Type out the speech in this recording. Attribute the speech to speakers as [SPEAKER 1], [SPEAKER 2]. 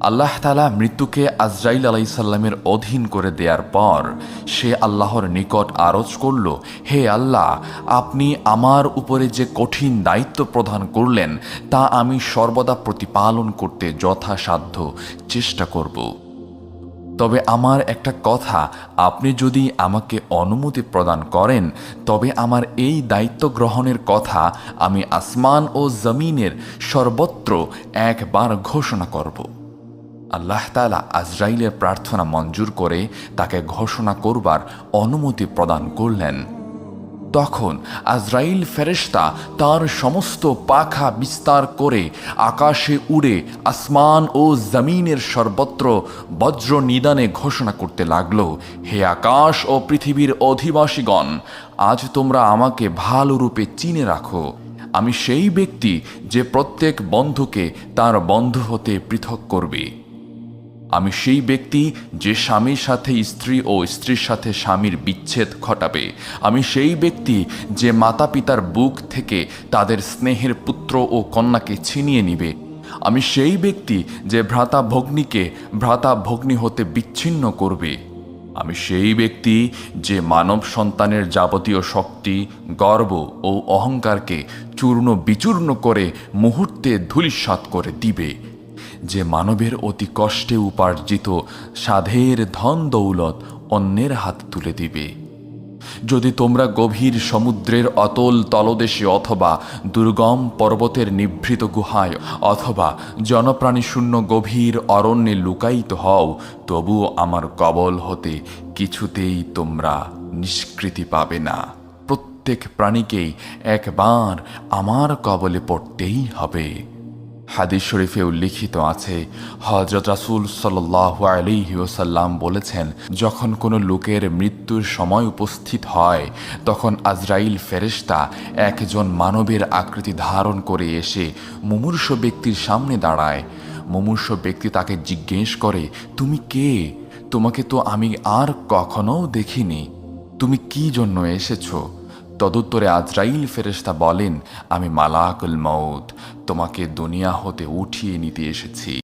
[SPEAKER 1] আল্লাহ তালা মৃত্যুকে আজরাইল আলাইসাল্লামের অধীন করে দেওয়ার পর সে আল্লাহর নিকট আরজ করল, হে আল্লাহ, আপনি আমার উপরে যে কঠিন দায়িত্ব প্রদান করলেন, তা আমি সর্বদা প্রতিপালন করতে যথাসাধ্য চেষ্টা করব। তবে আমার একটা কথা, আপনি যদি আমাকে অনুমতি প্রদান করেন, তবে আমার এই দায়িত্ব গ্রহণের কথা আমি আসমান ও জমিনের সর্বত্র একবার ঘোষণা করব। আল্লাহ তালা আজরাইলের প্রার্থনা মঞ্জুর করে তাকে ঘোষণা করবার অনুমতি প্রদান করলেন। তখন আজরাইল ফেরেশতা তার সমস্ত পাখা বিস্তার করে আকাশে উড়ে আসমান ও জমিনের সর্বত্র বজ্র নিদানে ঘোষণা করতে লাগল, হে আকাশ ও পৃথিবীর অধিবাসীগণ, আজ তোমরা আমাকে ভালো রূপে চিনে রাখো। আমি সেই ব্যক্তি যে প্রত্যেক বন্ধুকে তার বন্ধু হতে পৃথক করবে। আমি সেই ব্যক্তি যে স্বামীর সাথে স্ত্রী ও স্ত্রীর সাথে স্বামীর বিচ্ছেদ ঘটাবে। আমি সেই ব্যক্তি যে মাতা পিতার বুক থেকে তাদের স্নেহের পুত্র ও কন্যাকে ছিনিয়ে নিবে। আমি সেই ব্যক্তি যে ভ্রাতা ভগ্নীকে ভ্রাতা ভগ্নী হতে বিচ্ছিন্ন করবে। আমি সেই ব্যক্তি যে মানব সন্তানের যাবতীয় শক্তি, গর্ব ও অহংকারকে চূর্ণ বিচূর্ণ করে মুহূর্তে ধূলিসাৎ করে দিবে। যে মানবের অতি কষ্টে উপার্জিত সাধের ধন দৌলত অন্যের হাত তুলে দিবে। যদি তোমরা গভীর সমুদ্রের অতল তলদেশে অথবা দুর্গম পর্বতের নিভৃত গুহায় অথবা জনপ্রাণীশূন্য গভীর অরণ্যে লুকায়িত হও তবুও আমার কবল হতে কিছুতেই তোমরা নিষ্কৃতি পাবে না। প্রত্যেক প্রাণীকেই একবার আমার কবলে পড়তেই হবে। হাদিস শরীফে উল্লিখিত আছে হজরত রাসুল সাল্লাহ আলিহি ওসাল্লাম বলেছেন, যখন কোনো লোকের মৃত্যুর সময় উপস্থিত হয়, তখন আজরাইল ফেরেশতা একজন মানবের আকৃতি ধারণ করে এসে মুমূর্ষ ব্যক্তির সামনে দাঁড়ায়। মুমূর্ষ ব্যক্তি তাকে জিজ্ঞেস করে, তুমি কে? তোমাকে তো আমি আর কখনো দেখিনি। তুমি কি জন্য এসেছ? তদুত্তরে আজরাইল ফেরেস্তা বলেন আমি মালাকুল মৌত তোমাকে দুনিয়া হতে উঠিয়ে নিতে এসেছি।